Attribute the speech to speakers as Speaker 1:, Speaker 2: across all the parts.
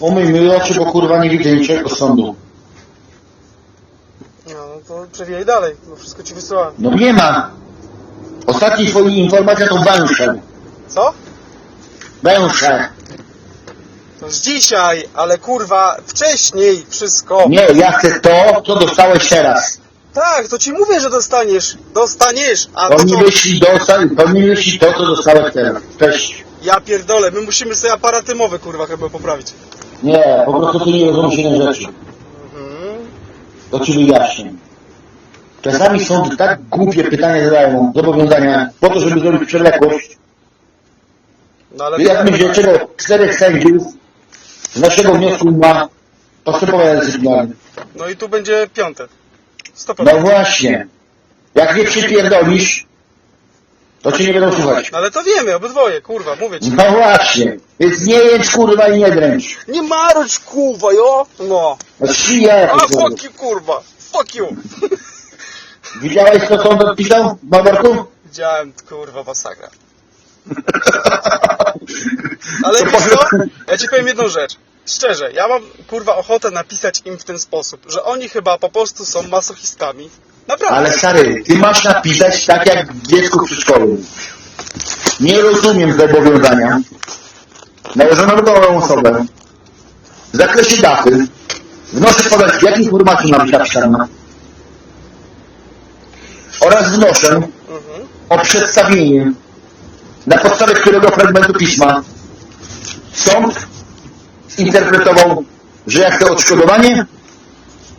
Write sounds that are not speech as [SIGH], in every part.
Speaker 1: Umyj oczy, bo kurwa nie widzę niczego sądu.
Speaker 2: No, no to przewijaj dalej, bo wszystko ci wysyłałem.
Speaker 1: No nie ma. Ostatni twoi informacja to węże.
Speaker 2: Co?
Speaker 1: Węże.
Speaker 2: To z dzisiaj, ale kurwa, wcześniej wszystko.
Speaker 1: Nie, ja chcę to, co dostałeś teraz.
Speaker 2: Tak, to ci mówię, że dostaniesz. Dostaniesz, a to
Speaker 1: To mi
Speaker 2: co?
Speaker 1: wyślij, dosta- to mi wyślij to, co dostałeś teraz. Cześć.
Speaker 2: Ja pierdolę, my musimy sobie aparaty mowy kurwa chyba poprawić.
Speaker 1: Nie, po prostu ty nie rozumiesz jednej rzeczy.
Speaker 2: Mhm.
Speaker 1: To ci wyjaśnię. Czasami sądy tak głupie pytania zadają, zobowiązania, po to, żeby zrobić przewlekłość.
Speaker 2: No ale
Speaker 1: Jak myślisz, dlaczego czterech sędziów z naszego wniosku ma postępowanie dyscyplinarne?
Speaker 2: No i tu będzie piąte. 100%.
Speaker 1: No właśnie. Jak nie przypierdolisz, to cię nie będą słuchać.
Speaker 2: No ale to wiemy, obydwoje, kurwa, mówię ci.
Speaker 1: No właśnie. Więc nie jedź kurwa i nie dręcz.
Speaker 2: Nie marudź kurwa, jo? No.
Speaker 1: No szyję.
Speaker 2: A fuck you kurwa, fuck you. [LAUGHS]
Speaker 1: Widziałeś co sąd odpisał, Babarku?
Speaker 2: Widziałem, kurwa, masakra. [LAUGHS] Ale wiesz co? Ja ci powiem jedną rzecz. Szczerze, ja mam kurwa ochotę napisać im w ten sposób, że oni chyba po prostu są masochistami. Naprawdę.
Speaker 1: Ale stary, ty masz napisać tak jak w dziecku w przedszkolu. Nie rozumiem zobowiązania nałożonego na osobę w zakresie daty. Wnoszę podać, jak informacja ma być napisana oraz wnoszę o przedstawienie, na podstawie którego fragmentu pisma sąd zinterpretował, że jak to odszkodowanie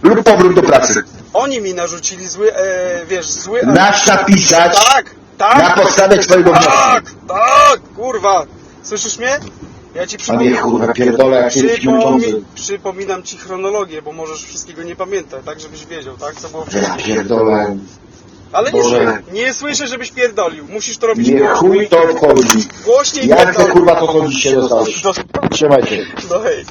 Speaker 1: lub powrót do pracy.
Speaker 2: Oni mi narzucili zły, e, wiesz, zły...
Speaker 1: Masz napisać
Speaker 2: Tak, tak.
Speaker 1: na podstawie twojego wniosku.
Speaker 2: Tak, tak, kurwa. Słyszysz mnie? Ja ci przypominam.
Speaker 1: kurwa pierdolę, jak się męczący.
Speaker 2: przypominam ci chronologię, bo możesz wszystkiego nie pamiętać, tak żebyś wiedział, tak? Co było
Speaker 1: Ja pierdolę.
Speaker 2: Ale nie,
Speaker 1: Boże.
Speaker 2: nie słyszę, żebyś pierdolił. Musisz to robić
Speaker 1: Nie chuj to obchodzi.
Speaker 2: głośniej
Speaker 1: Ja chcę
Speaker 2: pierdol.
Speaker 1: kurwa to co dzisiaj dostałeś.
Speaker 2: Do-
Speaker 1: Trzymajcie.
Speaker 2: No hej.